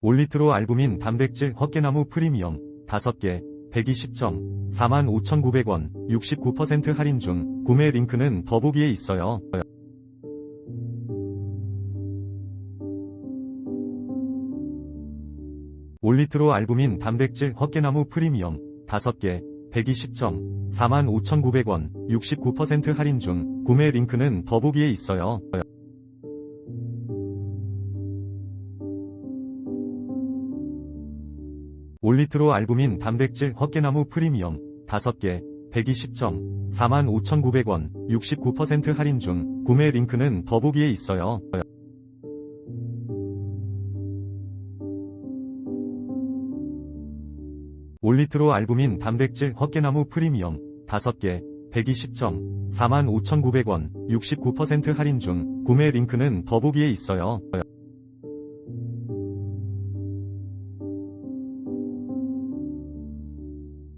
올리트로 알부민 단백질 헛개나무 프리미엄 5개 120점 45,900원 69% 할인 중 구매 링크는 더보기에 있어요. 올리트로 알부민 단백질 헛개나무 프리미엄 5개 120점 45,900원 69% 할인 중 구매 링크는 더보기에 있어요. 올리트로 알부민 단백질 헛개나무 프리미엄 5개 120점 45,900원 69% 할인 중 구매 링크는 더보기에 있어요. 올리트로 알부민 단백질 헛개나무 프리미엄 5개 120점 45,900원 69% 할인 중 구매 링크는 더보기에 있어요.